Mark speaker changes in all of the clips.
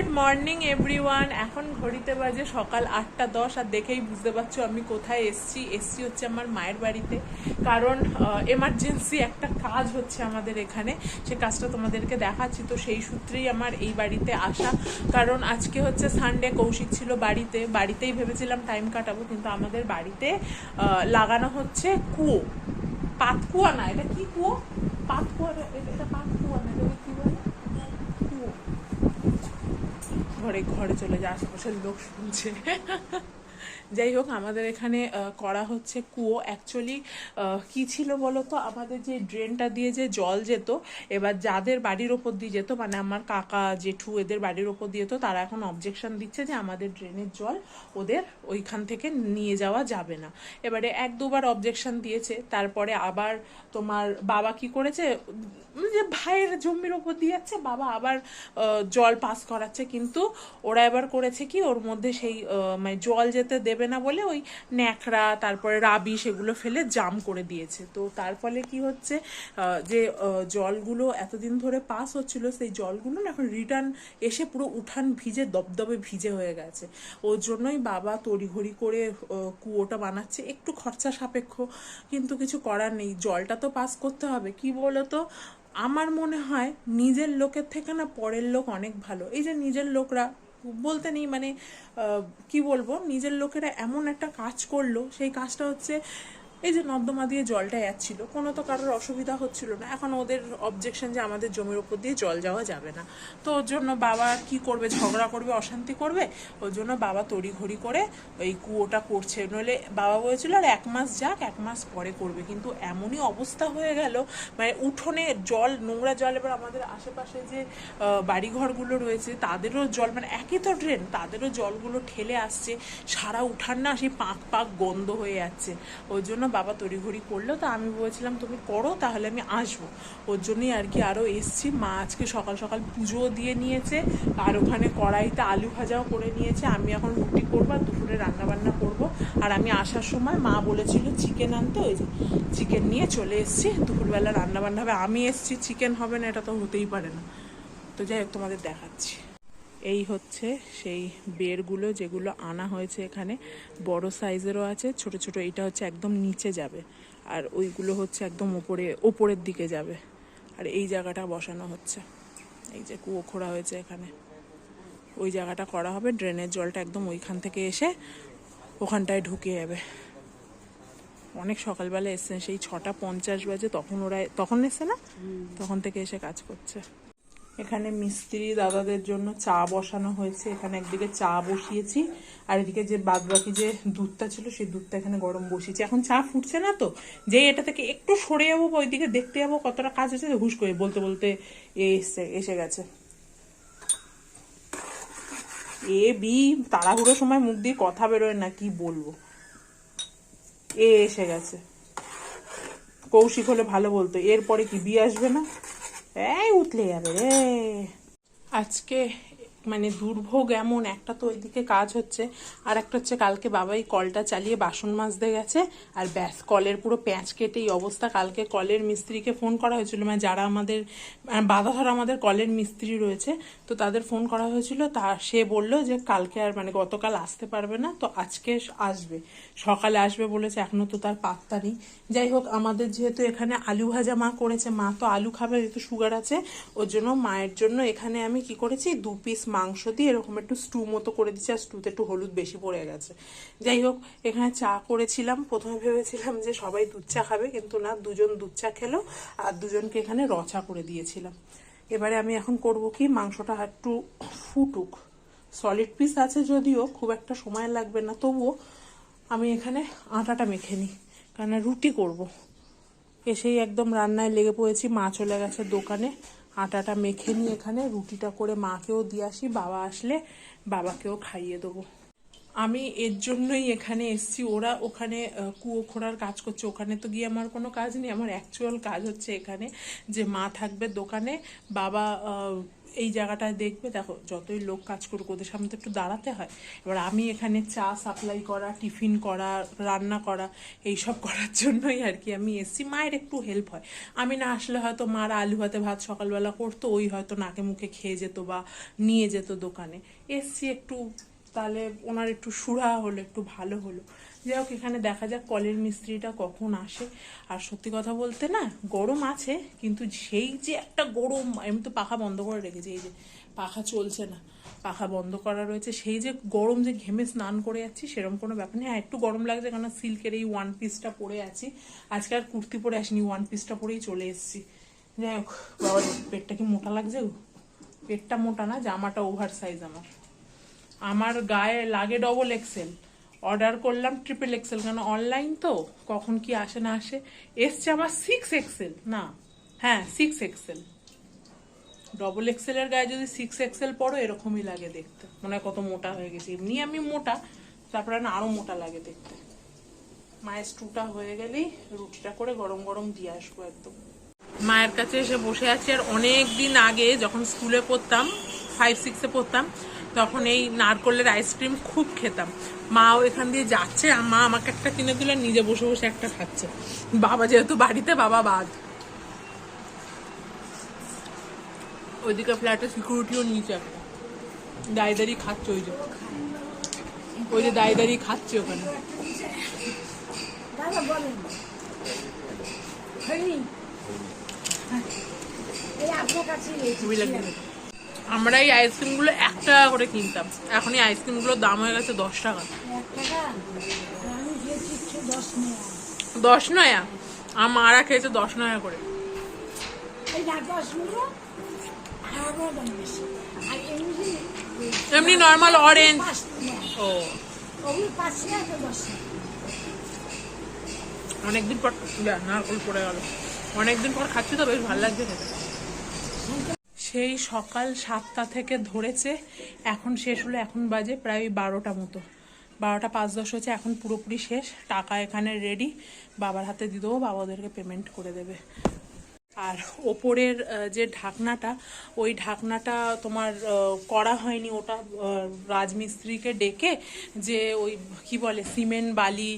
Speaker 1: Good morning everyone এখন ঘড়িতে বাজে সকাল আটটা দশ, আর দেখেই বুঝতে পারছ আমি কোথায় এসছি। এসছি হচ্ছে আমার মায়ের বাড়িতে। কারণ এমার্জেন্সি একটা কাজ হচ্ছে আমাদের এখানে। সে কাজটা তোমাদেরকে দেখাচ্ছি। তো সেই সূত্রেই আমার এই বাড়িতে আসা। কারণ আজকে হচ্ছে সানডে কৌশিক ছিল বাড়িতে। বাড়িতেই ভেবেছিলাম টাইম কাটাবো, কিন্তু আমাদের বাড়িতে লাগানো হচ্ছে কুয়ো। পাতকুয়া না, এটা কি কুয়ো? পাতকুয়া এটা পাতকুয়া না কি বলে কুয়ো ঘরে ঘরে চলে যায় আশেপাশের লোক শুনছে। যাই হোক আমাদের এখানে করা হচ্ছে কুয়ো। অ্যাকচুয়ালি কি ছিল বলো তো আমাদের যে ড্রেনটা দিয়ে যে জল যেত, এবার যাদের বাড়ির ওপর দিয়ে যেত মানে আমার কাকা, জেঠু, এদের বাড়ির ওপর দিয়ে যেত, তারা এখন অবজেকশন দিচ্ছে যে আমাদের ড্রেনের জল ওদের ওইখান থেকে নিয়ে যাওয়া যাবে না। এবারে এক দুবার অবজেকশন দিয়েছে, তারপরে আবার তোমার বাবা কি করেছে? যে ভাইয়ের জমির ওপর দিয়ে যাচ্ছে, বাবা আবার জল পাস করাচ্ছে। কিন্তু ওরা এবার করেছে কি, ওর মধ্যে সেই মানে জল যেতে দেবে না বলে ওই ন্যাকড়া, তারপরে রাবি সেগুলো ফেলে জাম করে দিয়েছে। তো তার ফলে কি হচ্ছে যে জলগুলো এতদিন ধরে পাস হচ্ছিল, সেই জলগুলো না এখন রিটার্ন এসে পুরো উঠান ভিজে দবদবে ভিজে হয়ে গেছে। ওর জন্যই বাবা তড়িঘড়ি করে কুয়োটা বানাচ্ছে। একটু খরচা সাপেক্ষ, কিন্তু কিছু করার নেই। জলটা তো পাস করতে হবে। কি বলতো? আমার মনে হয় নিজের লোকের থেকে না পরের লোক অনেক ভালো। এই যে নিজের লোকরা বলতে নেই মানে কি বলব নিজের লোকেরা এমন একটা কাজ করল সেই কাজটা হচ্ছে এই যে নর্দমা দিয়ে জলটা যাচ্ছিল, কোনো তো কারোর অসুবিধা হচ্ছিল না। এখন ওদের অবজেকশন যে আমাদের জমির উপর দিয়ে জল যাওয়া যাবে না। তো ওর জন্য বাবা কি করবে? ঝগড়া করবে, অশান্তি করবে? ওর জন্য বাবা তড়িঘড়ি করে ওই কুয়োটা করছে। নইলে বাবা বলেছিল, আর এক মাস যাক, এক মাস পরে করবে। কিন্তু এমনই অবস্থা হয়ে গেল মানে উঠোনে জল, নোংরা জল, এবার আমাদের আশেপাশে যে বাড়িঘরগুলো রয়েছে, তাদেরও জল মানে একই তো ড্রেন তাদেরও জলগুলো ঠেলে আসছে। সারা উঠান না, সেই পাক পাক গন্ধ হয়ে যাচ্ছে। ওর জন্য বাবা তড়িঘড়ি করল, তো আমি বলেছিলাম, তুমি করো, তাহলে আমি আসব। ওর জন্যই আর কি আরও এসছি। মা আজকে সকাল সকাল পুজোও দিয়ে নিয়েছে, আর ওখানে কড়াইতে আলু ভাজাও করে নিয়েছে। আমি এখন রুটি করব আর দুপুরে রান্নাবান্না করব। আর আমি আসার সময় মা বলেছিল চিকেন আনতে, ওই যে চিকেন নিয়ে চলে এসেছি। দুপুরবেলা রান্না বান্না হবে। আমি এসেছি, চিকেন হবে না, এটা তো হতেই পারে না। তো যাই হোক, তোমাদের দেখাচ্ছি। এই হচ্ছে সেই বেরগুলো যেগুলো আনা হয়েছে এখানে। বড় সাইজেরও আছে ছোট ছোট এটা হচ্ছে একদম নিচে যাবে। আর ওইগুলো হচ্ছে একদম ওপরে ওপরের দিকে যাবে। আর এই জায়গাটা বসানো হচ্ছে। এই যে কুয়ো খোঁড়া হয়েছে এখানে। ওই জায়গাটা করা হবে ড্রেনের জলটা একদম ওইখান থেকে এসে ওখানটায় ঢুকে যাবে। অনেক সকালবেলা এসছে সেই ছটা পঞ্চাশ বাজে তখন ওরা তখন এসছে না? তখন থেকে এসে কাজ করছে। এখানে মিস্ত্রি দাদাদের জন্য চা বসানো হয়েছে। এখানে একদিকে চা বসিয়েছি, আর এদিকে যে বাদ বাকি যে দুধটা ছিল, সেই দুধটা এখানে গরম বসিয়েছি। এখন চা ফুটছে না তো? যেই এটা থেকে একটু সরে যাব, ওইদিকে দেখতে যাব কতটা কাজ আছে হুশ করে বলতে বলতে এ এসছে এসে গেছে। এ বি, তাড়াহুড়োর সময় মুখ দিয়ে কথা বেরোয় না, কি বলব? এ এসে গেছে। কৌশিক হলে ভালো বলতো, এরপরে কি বিয়ে আসবে না? এই উতলে যাবে রে। আজকে মানে দুর্ভোগ এমন, একটা তো ওইদিকে কাজ হচ্ছে, আর একটা হচ্ছে কালকে বাবাই কলটা চালিয়ে বাসন মাজতে গেছে, আর ব্যাস, কলের পুরো প্যাঁচ কেটে এই অবস্থা। কালকে কলের মিস্ত্রিকে ফোন করা হয়েছিল মানে যারা আমাদের মানে বাধা ধরা আমাদের কলের মিস্ত্রি রয়েছে, তো তাদের ফোন করা হয়েছিল, তা সে বলল যে কালকে আর মানে গতকাল আসতে পারবে না, তো আজকে আসবে। সকালে আসবে বলেছে, এখনও তো তার পাত্তা নেই। যাই হোক, আমাদের যেহেতু এখানে আলু ভাজা মা করেছে, মা তো আলু খাবে, যেহেতু সুগার আছে, ওর জন্য মায়ের জন্য এখানে আমি কি করেছি, দু পিস মাংস দিয়ে এরকম একটু স্টু মতো করে দিচ্ছি আর স্টুতে একটু হলুদ বেশি পড়ে গেছে। যাই হোক, এখানে চা করেছিলাম। প্রথমে ভেবেছিলাম যে সবাই দুধ চা খাবে, কিন্তু না, দুজন দুধ চা খেলো, আর দুজনকে এখানে রচা করে দিয়েছিলাম। এবারে আমি এখন করব কি, মাংসটা একটু ফুটুক। সলিড পিস আছে যদিও, খুব একটা সময় লাগবে না, তবুও আমি এখানে আটাটা মেখে নিই কারণ রুটি করব। এসেই একদম রান্নায় লেগে পড়েছি, মা চলে গেছে দোকানে। আটাটা মেখে নিই এখানে, রুটিটা করে মাকেও দিয়ে আসি, বাবা আসলে বাবাকেও খাইয়ে দেবো। আমি এর জন্যই এখানে এসছি, ওরা ওখানে কুয়ো খোঁড়ার কাজ করছে। ওখানে তো গিয়ে আমার কোনো কাজ নেই, আমার অ্যাকচুয়াল কাজ হচ্ছে এখানে যে মা থাকবে দোকানে, বাবা এই জায়গাটায় দেখবে, দেখো, যতই লোক কাজ করুক, ওদের সামনে তো একটু দাঁড়াতে হয়। এবার আমি এখানে চা সাপ্লাই করা, টিফিন করা, রান্না করা, এইসব করার জন্যই আর কি আমি এসছি। মায়ের একটু হেল্প হয়। আমি না আসলে হয়তো মারা আলু ভাতে ভাত সকালবেলা করতো, ওই হয়তো নাকে মুখে খেয়ে যেত বা নিয়ে যেত দোকানে। এসছি একটু, তাহলে ওনার একটু সুরা হলো, একটু ভালো হলো। যাই হোক এখানে দেখা যাক কলের মিস্ত্রিটা কখন আসে। আর সত্যি কথা বলতে না, গরম আছে, কিন্তু সেই যে একটা গরম, আমি তো পাখা বন্ধ করে রেখেছি, এই যে পাখা চলছে না, পাখা বন্ধ করা রয়েছে, সেই যে গরম যে ঘেমে স্নান করে যাচ্ছি সেরকম কোনো ব্যাপার নেই। হ্যাঁ একটু গরম লাগছে কারণ সিল্কের এই ওয়ান পিসটা পরে আছি। আজকে আর কুর্তি পরে আসিনি ওয়ান পিসটা পরেই চলে এসেছি। যাই হোক বাবার পেটটা কি মোটা লাগছে? পেটটা মোটা না, জামাটা ওভার সাইজ আমার। আমার গায়ে লাগে ডবল এক্সেল অর্ডার করলাম ট্রিপল এক্সেল কেন অনলাইন তো? কখন কি আসে না আসে? এসছে আমার সিক্স এক্সেল না হ্যাঁ সিক্স এক্সেল ডবল এক্সেলের গায়ে যদি সিক্স এক্সেল পড়ো, এরকমই লাগে দেখতে। মনে হয় কত মোটা হয়ে গেছে। এমনি আমি মোটা, তারপরে না আরও মোটা লাগে দেখতে। মায়ের স্টুটা হয়ে গেলেই রুটিটা করে গরম গরম দিয়ে আসব একদম। মায়ের কাছে এসে বসে আছি, আর অনেক দিন আগে যখন স্কুলে পড়তাম ফাইভ সিক্সে পড়তাম তখন এই নারকলের আইসক্রিম খুব খেতাম। মাও এখান দিয়ে যাচ্ছে আর মা আমাকে একটা কিনে দিল নিজে বসে বসে একটা খাচ্ছে। বাবা যেহেতু বাড়িতে বাবা বাদ। ওইদিকে ফ্ল্যাটে সিকিউরিটিও নিচে একটা। দায়দারি খাচ্ছে ওই যে। ওই যে দায়দারি খাচ্ছে ওখানে।
Speaker 2: দাদা বলেন।
Speaker 1: আমরা এই আইসক্রিমগুলো এক টাকা করে কিনতাম। এখন এই আইসক্রিমগুলোর দাম হয়ে গেছে দশ টাকা।
Speaker 2: দশ
Speaker 1: নয়া? আমার মারা খেয়েছে দশ নয়া করে।
Speaker 2: এমনি
Speaker 1: নর্মাল অরেঞ্জ ও। অনেকদিন পর নারকল পড়ে গেল। অনেকদিন পর খাচ্ছি তো, বেশ ভালো লাগছে খেতে। সেই সকাল সাতটা থেকে ধরেছে। এখন শেষ হলো, এখন বাজে প্রায় বারোটা মতো। বারোটা পাঁচ দশ হয়েছে, এখন পুরোপুরি শেষ। টাকা এখানে রেডি বাবার হাতে দিয়ে দেবো, বাবা ওদেরকে পেমেন্ট করে দেবে। আর ওপরের যে ঢাকনাটা, ওই ঢাকনাটা তোমার করা হয়নি। ওটা রাজমিস্ত্রিকে ডেকে যে ওই, কি বলে, সিমেন্ট, বালি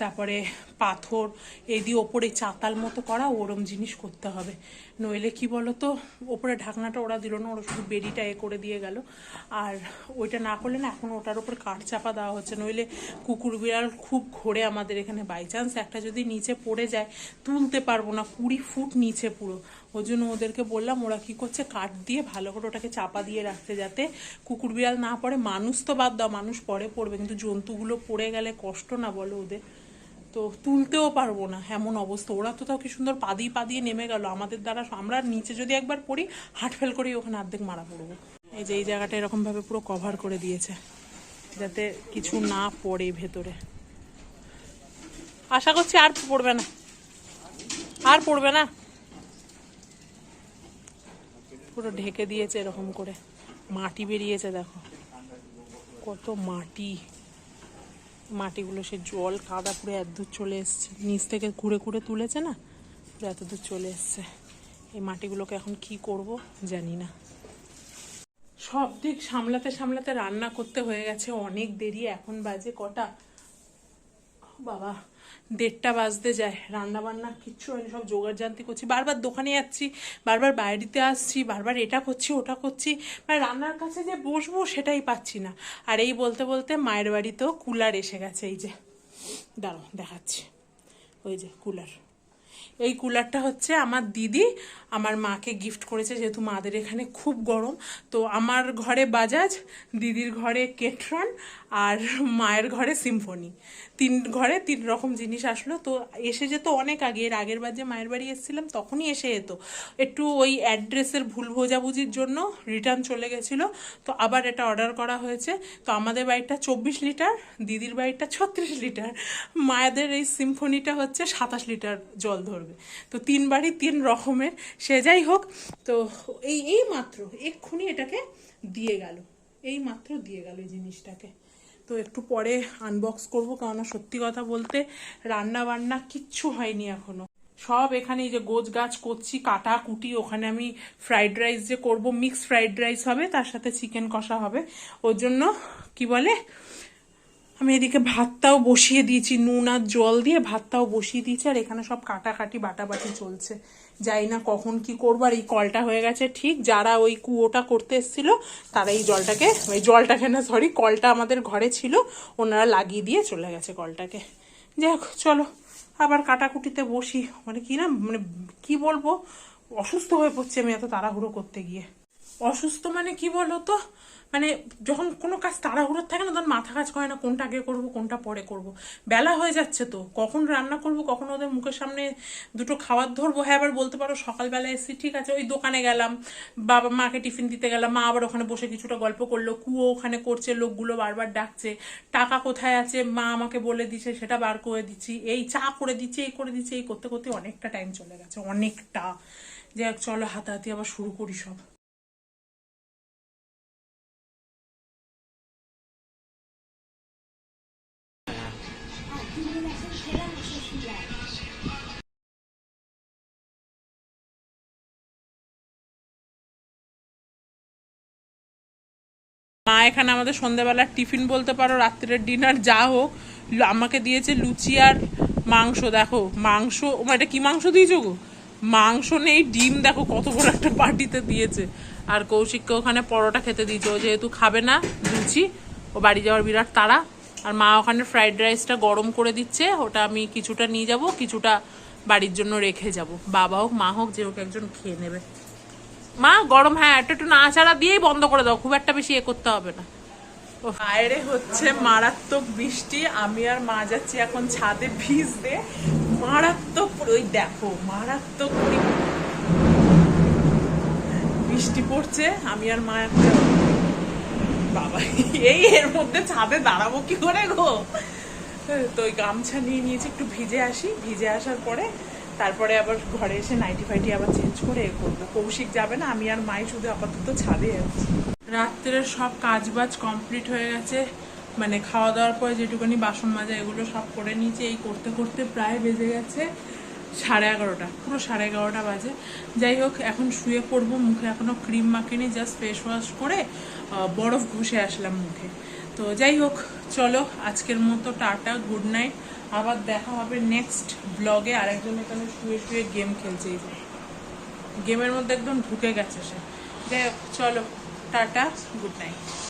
Speaker 1: তারপরে পাথর এই দিয়ে ওপরে চাতাল মতো করা, ওরম জিনিস করতে হবে। নইলে কি বলো তো ওপরে ঢাকনাটা ওরা দিল না, ওরা শুধু বেরিটা এ করে দিয়ে গেল। আর ওইটা না করলে না, এখন ওটার উপর কাঠ চাপা দেওয়া হচ্ছে। নইলে কুকুর বিড়াল খুব ঘোরে আমাদের এখানে বাই চান্স একটা যদি নিচে পড়ে যায়, তুলতে পারব না, কুড়ি ফুট নিচে পুরো। ওই জন্য ওদেরকে বললাম, ওরা কি করছে, কাঠ দিয়ে ভালো করে ওটাকে চাপা দিয়ে রাখতে যাতে কুকুর বিড়াল না পড়ে। মানুষ তো বাদ দাও, মানুষ পরে পড়বে। কিন্তু জন্তুগুলো পড়ে গেলে কষ্ট না বলো ওদের। তো তুলতেও পারব না এমন অবস্থা। ওরা তো তাও কি সুন্দর পাদিয়ে পাদিয়ে নেমে গেল। আমাদের দ্বারা আমরা নিচে যদি একবার পড়ি হাট ফেল করেই ওখানে অর্ধেক মারা পড়ব। এই যে এই জায়গাটা এরকম ভাবে পুরো কভার করে দিয়েছে, যাতে কিছু না পড়ে ভেতরে। আশা করছি আর পড়বে না। আর পড়বে না? পুরো ঢেকে দিয়েছে এরকম করে। মাটি বেরিয়েছে, দেখো। কত মাটি। মাটিগুলো সে জল, কাদা পুরো এতদূর চলে এসছে। নিচ থেকে ঘুরে ঘুরে তুলেছে না? পুরো এতদূর চলে এসছে। এই মাটিগুলোকে এখন কি করব জানি না। সব দিক সামলাতে সামলাতে রান্না করতে হয়ে গেছে। অনেক দেরি, এখন বাজে কটা? বাবা দেড়টা বাজতে যায়, রান্না বান্না কিচ্ছু হয়নি, সব জোগাড় জানতে করছি। বারবার দোকানে যাচ্ছি, বারবার বাইরেতে আসছি, বারবার এটা করছি, ওটা করছি। মানে রান্নার কাছে যে বসবো সেটাই পাচ্ছি না। আর এই বলতে বলতে মায়ের বাড়িতেও কুলার এসে গেছে, এই যে। দাঁড়ো দেখাচ্ছি। ওই যে কুলার। এই কুলারটা হচ্ছে আমার দিদি। আমার মাকে গিফট করেছে যেহেতু মাদের এখানে খুব গরম। তো আমার ঘরে বাজাজ, দিদির ঘরে কেটরন আর মায়ের ঘরে সিম্ফনি তিন ঘরে তিন রকম জিনিস আসলো। তো এসে যেত অনেক আগে। এর আগের বার যে মায়ের বাড়ি এসেছিলাম, তখনই এসে যেত। একটু ওই অ্যাড্রেসের ভুল বোঝাবুঝির জন্য রিটার্ন চলে গেছিল। তো আবার এটা অর্ডার করা হয়েছে। তো আমাদের বাড়িটা চব্বিশ লিটার, দিদির বাড়িটা ছত্রিশ লিটার। মায়েদের এই সিম্ফনিটা হচ্ছে সাতাশ লিটার জল ধরবে। তো তিন বাড়ি তিন রকমের, সে যাই হোক, তো এই এই মাত্র, এক্ষুনি এটাকে দিয়ে গেল। এই মাত্র দিয়ে গেল এই জিনিসটাকে। তো একটু পরে আনবক্স করব, কেননা সত্যি কথা বলতে রান্না বান্না কিচ্ছু হয়নি এখনও। সব এখানে যে গোছ গাছ করছি, কাটা কুটি, ওখানে আমি ফ্রাইড রাইস যে করব মিক্স ফ্রাইড রাইস হবে, তার সাথে চিকেন কষা হবে। ওর জন্য কি বলে আমি এদিকে ভাতটাও বসিয়ে দিয়েছি, নুন আর জল দিয়ে ভাতটাও বসিয়ে দিয়েছি, আর এখানে সব কাটাকাটি বাটাবাটি চলছে। যাই না কখন কি করব, আর এই কলটা হয়ে গেছে ঠিক, যারা ওই কুয়োটা করতে এসেছিল, তারা এই জলটাকে, ওই জলটাকে না সরি কলটা আমাদের ঘরে ছিল, ওনারা লাগিয়ে দিয়ে চলে গেছে কলটাকে। যাই চলো, আবার কাটাকুটিতে বসি। মানে কি না মানে কি বলব, অসুস্থ হয়ে পড়ছে আমি এত তাড়াহুড়ো করতে গিয়ে। অসুস্থ মানে কি বলো তো মানে যখন কোনো কাজ তাড়াহুড়োর থাকে না, তখন মাথা কাজ করে না কোনটা আগে করব, কোনটা পরে করব। বেলা হয়ে যাচ্ছে তো, কখন রান্না করব, কখন ওদের মুখের সামনে দুটো খাবার ধরবো। হ্যাঁ আবার বলতে পারো সকালবেলা এসেছি ঠিক আছে, ওই দোকানে গেলাম, বাবা মাকে টিফিন দিতে গেলাম, মা আবার ওখানে বসে কিছুটা গল্প করল, কুয়ো ওখানে করছে, লোকগুলো বারবার ডাকছে, টাকা কোথায় আছে, মা আমাকে বলে দিচ্ছে সেটা বার করে দিচ্ছি, এই চা করে দিচ্ছি, এই করে দিচ্ছি, এই করতে করতে অনেকটা টাইম চলে গেছে, অনেকটা। যে চলো হাতাহাতি আবার শুরু করি সব। মা এখানে আমাদের সন্ধ্যাবেলার টিফিন বলতে পারো, রাত্রের ডিনার যা হোক আমাকে দিয়েছে লুচি আর মাংস, দেখো, মাংস এটা কি মাংস দিয়েছ গো? মাংস নেই, ডিম, দেখো, কত বড় একটা বাটিতে দিয়েছে। আর কৌশিককে ওখানে পরোটা খেতে দিয়েছে, ও যেহেতু খাবে না লুচি, ও বাড়ি যাওয়ার বিরাট তাড়া। আর মা ওখানে ফ্রাইড রাইসটা গরম করে দিচ্ছে, ওটা আমি কিছুটা নিয়ে যাব, কিছুটা বাড়ির জন্য রেখে যাব। বাবা হোক, মা হোক, যে হোক একজন খেয়ে নেবে। মা, গরম হ্যাঁ একটু একটু নাড়াচাড়া দিয়েই বন্ধ করে দাও, খুব একটা বেশি এ করতে হবে না। বাইরে হচ্ছে মারাত্মক বৃষ্টি, আমি আর মা যাচ্ছি এখন ছাদে ভিজতে। মারাত্মক ওই দেখো, মারাত্মক বৃষ্টি পড়ছে, আমি আর মা একটা বাবা, এই এর মধ্যে ছাদে দাঁড়াবো কি করে গো? তো ওই গামছা নিয়ে নিয়েছি, একটু ভিজে আসি, ভিজে আসার পরে তারপরে আবার ঘরে এসে নাইটি ফাইটি আবার চেঞ্জ করে এ করব। কৌশিক যাবে না, আমি আর মাই শুধু আপাতত ছাদে আছি। রাত্রের সব কাজ বাজ কমপ্লিট হয়ে গেছে মানে খাওয়া দাওয়ার পরে যেটুকুনি বাসন মাজা এগুলো সব করে নিয়েছি, এই করতে করতে প্রায় বেজে গেছে সাড়ে এগারোটা, পুরো সাড়ে এগারোটা বাজে। যাই হোক, এখন শুয়ে পড়ব, মুখে এখনও ক্রিম মাখিনি জাস্ট ফেস ওয়াশ করে বরফ ঘষে আসলাম মুখে। তো যাই হোক, চলো আজকের মতো, টাটা গুড নাইট আবার দেখা হবে নেক্সট ব্লগে আরেকজন এখানে শুয়ে শুয়ে গেম খেলছে এই গেমের মধ্যে একদম ঢুকে গেছে সে। চলো, টাটা গুড নাইট